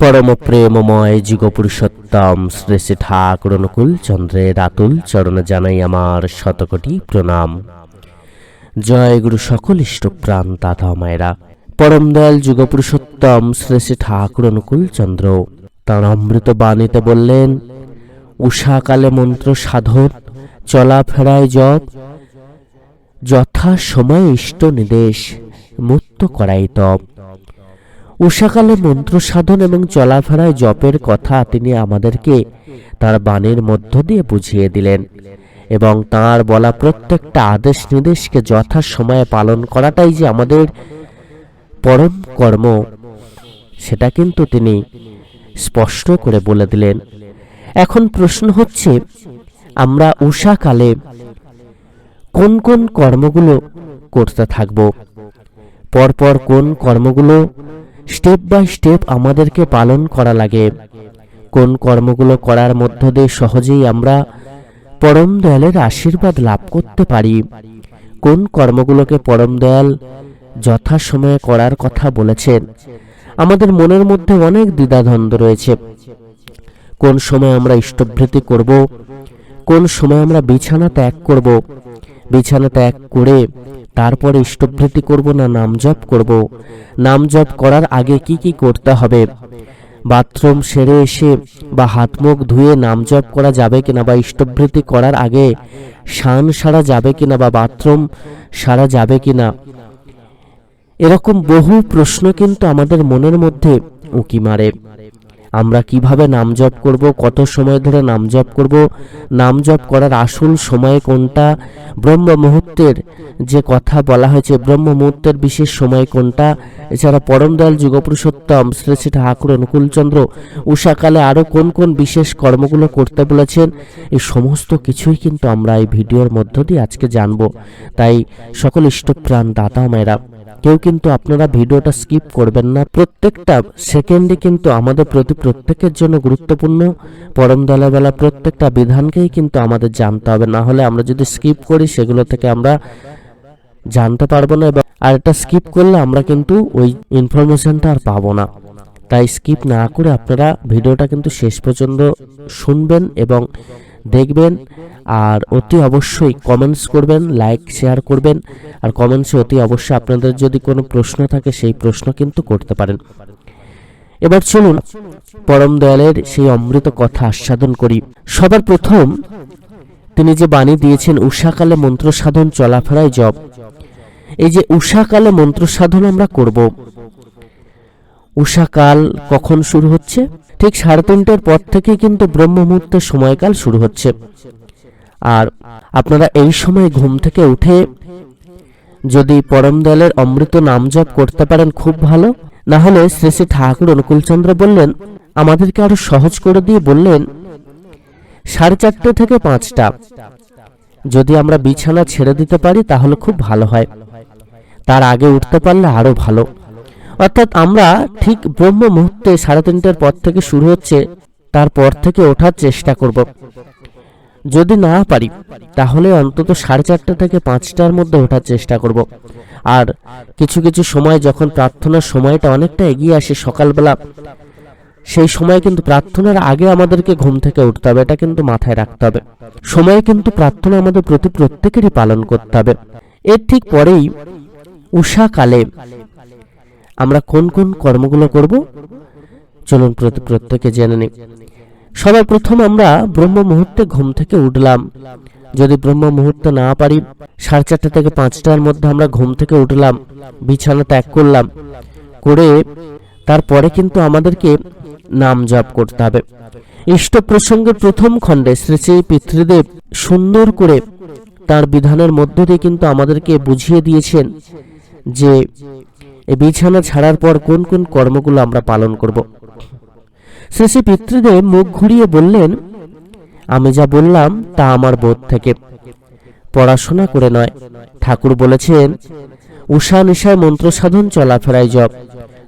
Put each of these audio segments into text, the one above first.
পরম প্রেমময় যুগপুরুষোত্তম শ্রী শ্রী ঠাকুর অনুকূল চন্দ্রের আতুল চরণে জানাই আমার শতকোটি প্রণাম। জয় গুরু সকল ইষ্টপ্রাণ দাদা মায়েরা। পরম দয়াল যুগপুরুষোত্তম শ্রী শ্রী ঠাকুর অনুকূল চন্দ্র তাঁর অমৃত বাণীতে বললেন উষাকালে মন্ত্র সাধন, চলাফেরায় জপ যথা সময় ইষ্ট নির্দেশ মুক্ত করাই তপ। উষাকালে মন্ত্র সাধন এবং চলাফেরায় জপের কথা তিনি আমাদেরকে তার বাণীর মধ্য দিয়ে বুঝিয়ে দিলেন এবং তার বলা প্রত্যেকটা আদেশ নির্দেশকে যথা সময়ে পালন করাটাই যে আমাদের পরম কর্ম, সেটা কিন্তু তিনি স্পষ্ট করে বলে দিলেন। এখন প্রশ্ন হচ্ছে, আমরা উষাকালে কোন কোন কর্মগুলো করতে থাকব? পরপর কোন কর্মগুলো স্টেপ বাই স্টেপ আমাদেরকে পালন করা লাগে। কোন কর্মগুলো করার মধ্য দিয়ে সহজেই আমরা পরম দয়ালের আশীর্বাদ লাভ করতে পারি। কোন কর্মগুলোকে পরম দয়াল যথাসময়ে করার কথা বলেছেন? আমাদের মনের মধ্যে অনেক দ্বিধাদ্বন্দ্ব রয়েছে। কোন সময় আমরা ইষ্টভৃতি করব? কোন সময় আমরা বিছানা ত্যাগ করব? বিছানা ত্যাগ করে তারপরে ইষ্টভৃতি করব না, নাম জপ করব। নাম জপ করার আগে কি কি করতে হবে? বাথরুম সেরে এসে বা হাত মুখ ধুয়ে নাম জপ করা যাবে কিনা বা ইষ্টভৃতি করার আগে শান সারা যাবে কিনা বা বাথরুম সারা যাবে কিনা? এরকম বহু প্রশ্ন কিন্তু আমাদের মনের মধ্যে উঁকি মারে। আমরা কীভাবে নাম জপ করব, কত সময় ধরে নাম জপ করব নাম জপ করার আসল সময় কোনটা ব্রহ্ম মুহূর্তের যে কথা বলা হয়েছে ব্রহ্ম মুহূর্তের বিশেষ সময় কোনটা, এছাড়া পরম দয়াল যুগপুরুষোত্তম শ্রী শ্রী ঠাকুর অনুকূলচন্দ্র উষাকালে আরও কোন কোন বিশেষ কর্মগুলো করতে বলেছেন, এই সমস্ত কিছুই কিন্তু আমরা এই ভিডিওর মধ্য দিয়ে আজকে জানব। তাই সকল ইষ্টপ্রাণ দাতা মেয়েরা কেউ কিন্তু আপনারা ভিডিওটা স্কিপ করবেন না। প্রত্যেকটা সেকেন্ডে কিন্তু আমাদের প্রতি প্রত্যেকের জন্য গুরুত্বপূর্ণ। পরম দলাবেলা প্রত্যেকটা বিধানকেই কিন্তু আমাদের জানতে হবে। না হলে আমরা যদি স্কিপ করি, সেগুলো থেকে আমরা জানতে পারব না এবং আর এটা স্কিপ করলে আমরা কিন্তু ওই ইনফরমেশনটা আর পাবো না। তাই স্কিপ না করে আপনারা ভিডিওটা কিন্তু শেষ পর্যন্ত শুনবেন এবং দেখবেন আর অতি অবশ্যই কমেন্টস করবেন লাইক শেয়ার করবেন। আর কমেন্টসে অতি অবশ্যই আপনাদের যদি কোনো প্রশ্ন থাকে সেই প্রশ্ন কিন্তু করতে পারেন। এবার চলুন পরম দয়ালের সেই অমৃত কথা আস্বাদন করি। সবার প্রথম তিনি যে বাণী দিয়েছেন উষাকালে মন্ত্র সাধন চলাফেরায় জব এই যে উষাকালে মন্ত্র সাধন আমরা করব উষাকাল কখন শুরু হচ্ছে? ঠিক সাড়ে তিনটের পর থেকে কিন্তু ব্রহ্ম মুহূর্তের সময়কাল শুরু হচ্ছে। আর আপনারা এই সময় ঘুম থেকে উঠে যদি পরম দয়ালের অমৃত নাম জপ করতে পারেন খুব ভালো। না হলে শ্রী শ্রী ঠাকুর অনুকূলচন্দ্র বললেন, আমাদেরকে আরও সহজ করে দিয়ে বললেন, সাড়ে চারটে থেকে পাঁচটা। যদি আমরা বিছানা ছেড়ে দিতে পারি তাহলে খুব ভালো হয়। তার আগে উঠতে পারলে আরও ভালো। অর্থাৎ আমরা ঠিক ব্রহ্ম মুহূর্তে সাড়ে তিনটের পর থেকে শুরু হচ্ছে, তারপর থেকে ওঠার চেষ্টা করব। যদি না পারি, তাহলে অন্তত সাড়ে চারটে থেকে পাঁচটার মধ্যে ওঠার চেষ্টা করব। আর কিছু কিছু সময় যখন প্রার্থনার সময়টা অনেকটা এগিয়ে আসে সকালবেলা, সেই সময় কিন্তু প্রার্থনার আগে আমাদেরকে ঘুম থেকে উঠতে হবে, এটা কিন্তু মাথায় রাখতে হবে। সময়ে কিন্তু প্রার্থনা আমাদের প্রতি প্রত্যেকেরই পালন করতে হবে। এর ঠিক পরেই উষাকালে আমরা কোন কোন কর্মগুলো করব? চলুন প্রতি, প্রত্যেকে জেনে নিই। সবার প্রথম আমরা ব্রহ্ম মুহূর্তে ঘুম থেকে উঠলাম। যদি ব্রহ্ম মুহূর্তে না পারি, সাড়ে চারটে থেকে পাঁচটার মধ্যে আমরা ঘুম থেকে উঠলাম, বিছানা ত্যাগ করলাম। করে তারপরে কিন্তু আমাদেরকে নাম জপ করতে হবে। ইষ্ট প্রসঙ্গের প্রথম খণ্ডে শ্রী শ্রী পিতৃদেব সুন্দর করে তার বিধানের মধ্য দিয়ে কিন্তু আমাদেরকে বুঝিয়ে দিয়েছেন যে এই বিছানা ছাড়ার পর কোন কোন কর্মগুলো আমরা পালন করব? শ্রী পিতৃদেব মুখ ঘুরিয়ে বললেন, আমি যা বললাম তা আমার বোধ থেকে। পড়াশোনা করে নয়। ঠাকুর বলেছেন, উষা নিশায় মন্ত্র সাধন চলাফেরায় জপ।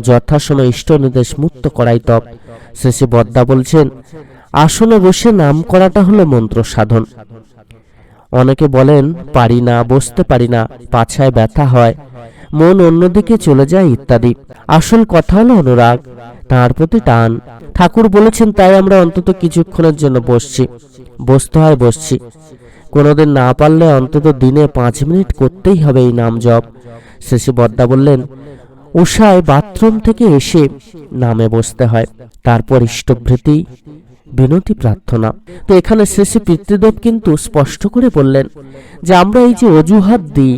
যথাসময় ইষ্ট নির্দেশ মুক্ত করাই তপ। শ্রী বদ্দা বলছেন, আসনে বসে নাম করাটা হলো মন্ত্র সাধন। অনেকে বলেন, পারি না, বসতে পারি না, পাছায় ব্যথা হয়। মন অন্যদিকে চলে যায় ইত্যাদি। আসল কথা হলো অনুরাগ তাঁর প্রতি টান। ঠাকুর বলেছেন, তাই আমরা অন্তত কিছুক্ষণের জন্য বসছি। বসতে হয় বসছি। কোনোদিন না পারলে অন্তত দিনে পাঁচ মিনিট করতেই হবে এই নাম জপ শেষে বদ্দা বললেন উষায় বাথরুম থেকে এসে নামে বসতে হয়। তারপর ইষ্টভৃতি, বিনতি, প্রার্থনা। তো এখানে শেষে পিতৃদেব কিন্তু স্পষ্ট করে বললেন যে, আমরা এই যে অজুহাত দিই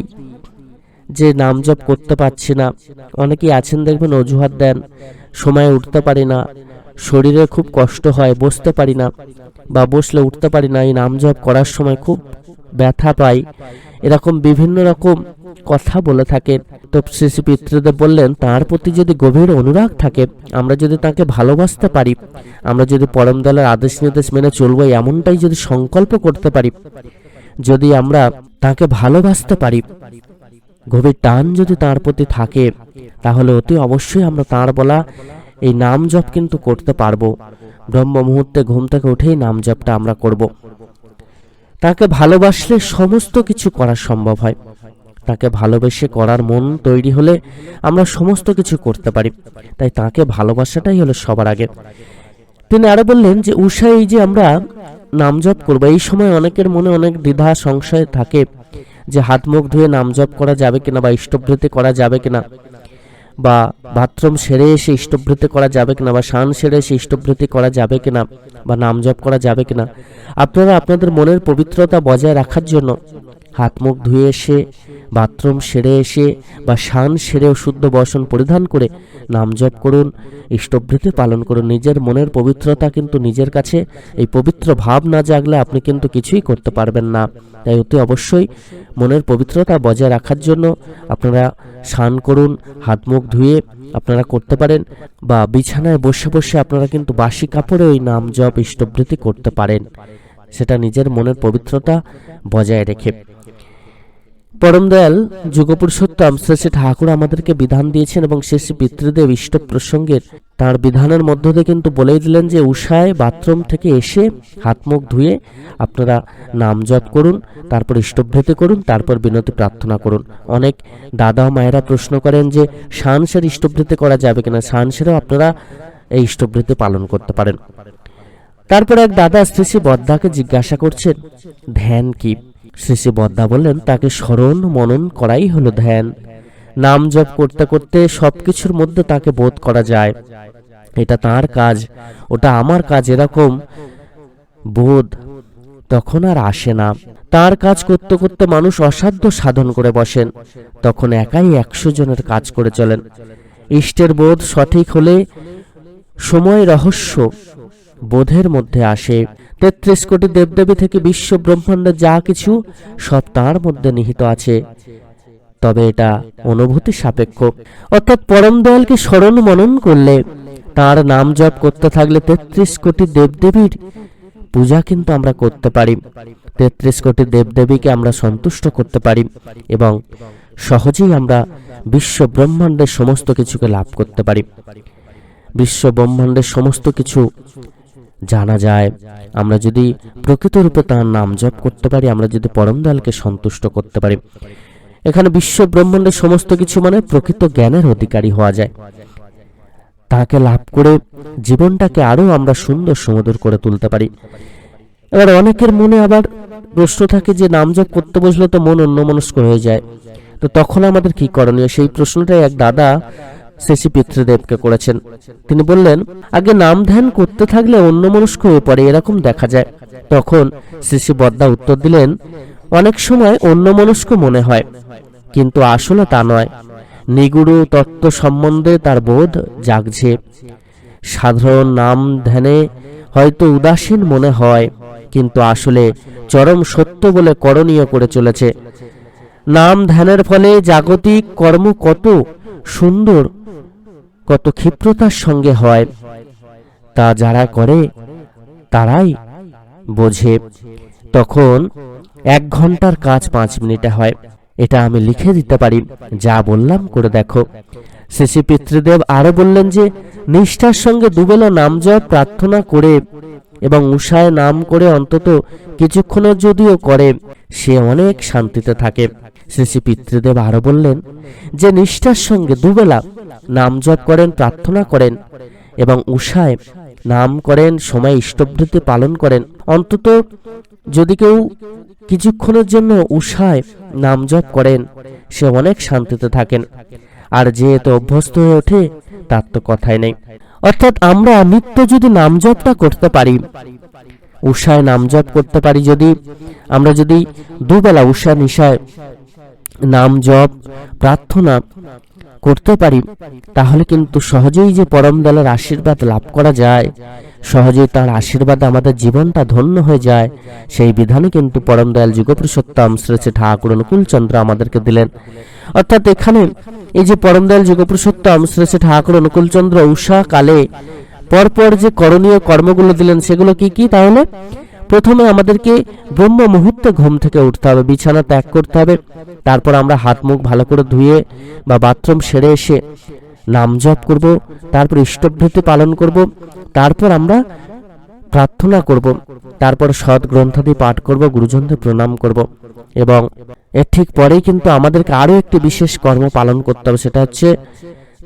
যে নাম জপ করতে পারছি না। অনেকেই আছেন দেখবেন অজুহাত দেন, সময় উঠতে পারি না, শরীরে খুব কষ্ট হয়, বসতে পারি না বা বসলে উঠতে পারি না, এই নাম জপ করার সময় খুব ব্যথা পাই। এরকম বিভিন্ন রকম কথা বলে থাকেন। তো শ্রী পিতৃদেব বললেন, তার প্রতি যদি গভীর অনুরাগ থাকে, আমরা যদি তাকে ভালোবাসতে পারি, আমরা যদি পরম দলের আদেশ নির্দেশ মেনে চলবো এমনটাই যদি সংকল্প করতে পারি, যদি আমরা তাকে ভালোবাসতে পারি গভীর টান যদি তার প্রতি থাকে, তাহলে অতি অবশ্যই আমরা তার বলা এই নাম জপ কিন্তু করতে পারব। ব্রহ্ম মুহূর্তে ঘুম থেকে উঠেই নাম জপটা আমরা করব। তাকে ভালোবাসলে সমস্ত কিছু করা সম্ভব হয়। তাকে ভালোবেসে করার মন তৈরি হলে আমরা সমস্ত কিছু করতে পারি। তাই তাকে ভালোবাসাটাই হলো সবার আগে। তিনি আরও বললেন যে উষা এই যে আমরা নাম জপ করব, এই সময় অনেকের মনে অনেক দ্বিধা, সংশয় থাকে। যে হাত মুখ ধুয়ে নাম জপ করা যাবে কিনা বা ইষ্টভৃতি করা যাবে কিনা, বা বাথরুম সেরে এসে ইষ্টভৃতি করা যাবে কিনা, বা শান সেরে এসে ইষ্টভৃতি করা যাবে কিনা, বা নাম জপ করা যাবে কিনা। আপনারা আপনাদের মনের পবিত্রতা বজায় রাখার জন্য হাত মুখ ধুয়ে এসে, বাথরুম সেরে এসে বা শান সেরে শুদ্ধ বসন পরিধান করে নাম জপ করুন, ইষ্টভৃতি পালন করুন। নিজের মনের পবিত্রতা কিন্তু নিজের কাছে, এই পবিত্র ভাব না জাগলে আপনি কিন্তু কিছুই করতে পারবেন না। তাই অতি অবশ্যই মনের পবিত্রতা বজায় রাখার জন্য আপনারা স্নান করুন হাত মুখ ধুয়ে আপনারা করতে পারেন বা বিছানায় বসে বসে আপনারা কিন্তু বাসি কাপড়ে ওই নাম জপ, ইষ্টভৃতি করতে পারেন। সেটা নিজের মনের পবিত্রতা বজায় রেখে। পরম দয়াল যুগপুরুষোত্তম শ্রী শ্রী ঠাকুর আমাদেরকে বিধান দিয়েছেন এবং শ্রী পিতৃদেব ইষ্ট প্রসঙ্গের তার বিধানের মধ্য দিয়ে কিন্তু বলেই দিলেন যে উষায় বাথরুম থেকে এসে হাত মুখ ধুয়ে আপনারা নাম জপ করুন, তারপর ইষ্টভৃতি করুন, তারপর বিনতি প্রার্থনা করুন। অনেক দাদা মায়েরা প্রশ্ন করেন যে, সানসের ইষ্টভৃতি করা যাবে কিনা? সানসেরও আপনারা এই ইষ্টভৃতি পালন করতে পারেন। তারপর এক দাদা শ্রী শ্রী বদ্দাকে জিজ্ঞাসা করছেন, ধ্যান কি? শ্রী বদ্দা বললেন, তাকে স্মরণ, মনন করাই হলো ধ্যান। নাম জপ করতে করতে সবকিছুর মধ্যে তাকে বোধ করা যায়। এটা তার কাজ, ওটা আমার কাজ এরকম। বোধ তখন আর আসে না। তার কাজ করতে করতে মানুষ অসাধ্য সাধন করে বসেন। তখন একাই একশো জনের কাজ করে চলেন। ইষ্টের বোধ সঠিক হলে সময় রহস্য বোধের মধ্যে আসে। তেত্রিশ কোটি দেবদেবী থেকে বিশ্ব ব্রহ্মাণ্ডে যা কিছু, সব তার মধ্যে নিহিত আছে। তবে এটা অনুভূতি সাপেক্ষ। অর্থাৎ পরম দয়ালকে স্মরণ মনন করলে, তার নাম জপ করতে থাকলে তেত্রিশ কোটি দেবদেবীর পূজা কিন্তু আমরা করতে পারি। তেত্রিশ কোটি দেবদেবীকে আমরা সন্তুষ্ট করতে পারি এবং সহজেই আমরা বিশ্ব ব্রহ্মাণ্ডের সমস্ত কিছুকে লাভ করতে পারি। বিশ্ব ব্রহ্মাণ্ডের সমস্ত কিছু জানা যায়, আমরা যদি প্রকৃত রূপে তার নাম জপ করতে পারি, আমরা যদি পরম দয়ালকে সন্তুষ্ট করতে পারি। এখানে বিশ্ব ব্রহ্মাণ্ডের সমস্ত কিছু মানে প্রকৃত জ্ঞানের অধিকারী হওয়া যায়। তাকে লাভ করে জীবনটাকে আরও আমরা সুন্দর সুমধুর করে তুলতে পারি। এবার অনেকের মনে আবার প্রশ্ন থাকে যে, নাম জপ করতে বসলে তো মন অন্যমনস্ক হয়ে যায়। তো তখন আমাদের কি করণীয়? সেই প্রশ্নটাই এক দাদা শ্রী পিতৃদেবকে করেছেন। তিনি বললেন, আগে নাম ধ্যান করতে থাকলে অন্যমনস্ক হয়ে পড়ে এরকম দেখা যায়। তখন শ্রী শ্রী বদ্দা উত্তর দিলেন, অনেক সময় অন্যমনস্ক মনে হয়, কিন্তু আসলে তা নয়। নিগুড় তত্ত্ব সম্বন্ধে তার বোধ জাগছে। সাধারণ নাম ধ্যানে হয়তো উদাসীন মনে হয়, কিন্তু আসলে চরম সত্য বলে করণীয় করে চলেছে। নাম ধ্যানের ফলে জাগতিক কর্ম কত সুন্দর কত ক্ষিপ্রতার সঙ্গে হয়, তা যারা করে, তারাই বোঝে। তখন এক ঘণ্টার কাজ পাঁচ মিনিটে হয়। এটা আমি লিখে দিতে পারি। যা বললাম, করে দেখো। শেষে পিতৃদেব আরও বললেন যে, নিষ্ঠার সঙ্গে দুবেলা নাম জপ প্রার্থনা করে এবং উষায় নাম করে অন্তত কিছুক্ষণের যদিও করে, সে অনেক শান্তিতে থাকে। শ্রী পিতৃদেব আরও বললেন যে, নিষ্ঠার সঙ্গে দুবেলা নাম জপ করেন, প্রার্থনা করেন এবং উষায় নাম করেন, সময় ইষ্টবৃত্তি পালন করেন। অন্তত যদি কেউ কিছুক্ষণের জন্য উষায় নাম জপ করেন, সে অনেক শান্তিতে থাকেন। আর যে এতে অভ্যস্ত হয়ে ওঠে, তার তো কথাই নেই। অর্থাৎ আমরা নিত্য যদি নাম জপটা করতে পারি উষায় নাম জপ করতে পারি যদি, আমরা যদি দুবেলা উষা নিশায় নাম জপ প্রার্থনা করতে পারি, তাহলে কিন্তু সহজেই যে পরম দলের আশীর্বাদ লাভ করা যায়। সহজেই তার আশীর্বাদে আমাদের জীবনটা ধন্য হয়ে যায়। সেই বিধানে কিন্তু পরম দয়াল যুগপুরুষোত্তম শ্রী শ্রী ঠাকুর অনুকূল চন্দ্র আমাদেরকে দিলেন। অর্থাৎ এখানে এই যে পরম দয়াল যুগপুরুষোত্তম শ্রী শ্রী ঠাকুর অনুকূল চন্দ্র উষা কালে পরপর যে করণীয় কর্মগুলো দিলেন, সেগুলো কি কি তাহলে? প্রথমে আমাদেরকে ব্রহ্ম মুহূর্তে ঘুম থেকে উঠতে হবে, বিছানা ত্যাগ করতে হবে। তারপর আমরা হাত মুখ ভালো করে ধুয়ে বা বাথরুম সেরে এসে নাম জপ করব, তারপর ইষ্টভৃতি পালন করব, তারপর আমরা প্রার্থনা করব, তারপর সৎ গ্রন্থাদি পাঠ করব, গুরুজনদের প্রণাম করব এবং এর ঠিক পরেই কিন্তু আমাদেরকে আরও একটি বিশেষ কর্ম পালন করতে হবে, সেটা হচ্ছে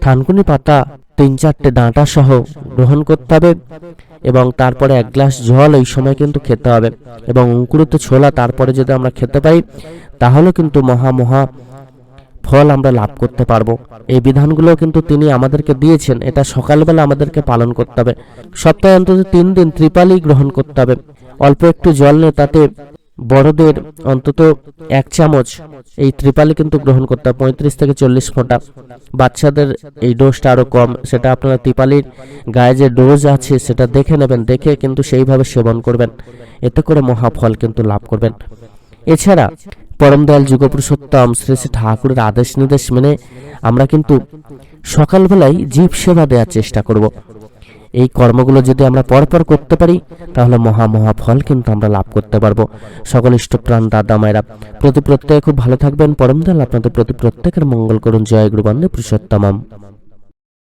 থানকুনি পাতা তিন চারটে ডাঁটা সহ গ্রহণ করতে হবে এবং তারপরে এক গ্লাস জল এই সময় কিন্তু খেতে হবে এবং অঙ্কুরিত ছোলা তারপরে যদি আমরা খেতে পাই তাহলে কিন্তু মহা মহা ফল আমরা লাভ করতে পারব। এই বিধানগুলো কিন্তু তিনি আমাদেরকে দিয়েছেন, এটা সকালবেলা আমাদেরকে পালন করতে হবে। সপ্তাহে অন্তত তিন দিন ত্রিপালি গ্রহণ করতে হবে। অল্প একটু জল নিয়ে তাতে বড়দের অন্তত এক চামচ এই ত্রিপালি কিন্তু গ্রহণ করতে হবে পঁয়ত্রিশ থেকে চল্লিশ ফোঁটা। বাচ্চাদের এই ডোজটা আরও কম, সেটা আপনারা ত্রিপালির গায়ে যে ডোজ আছে সেটা দেখে নেবেন, দেখে কিন্তু সেইভাবে সেবন করবেন। এতে করে মহাফল কিন্তু লাভ করবেন। এছাড়া পরম দয়াল যুগপুরুষোত্তম শ্রী শ্রী ঠাকুরের আদেশ নির্দেশ মেনে আমরা কিন্তু সকালবেলায় জীব সেবা দেওয়ার চেষ্টা করব। এই কর্মগুলো যদি আমরা পরপর করতে পারি, তাহলে মহা মহা ফল কিন্তু আমরা লাভ করতে পারব। সকল ইষ্টপ্রাণ দাদা মায়েরা, প্রতি প্রত্যেকে খুব ভালো থাকবেন। পরম দয়াল আপনাদের প্রতি প্রত্যেকের মঙ্গল করুন। জয় গুরুবান্ধে বন্দে পুরুষোত্তমম।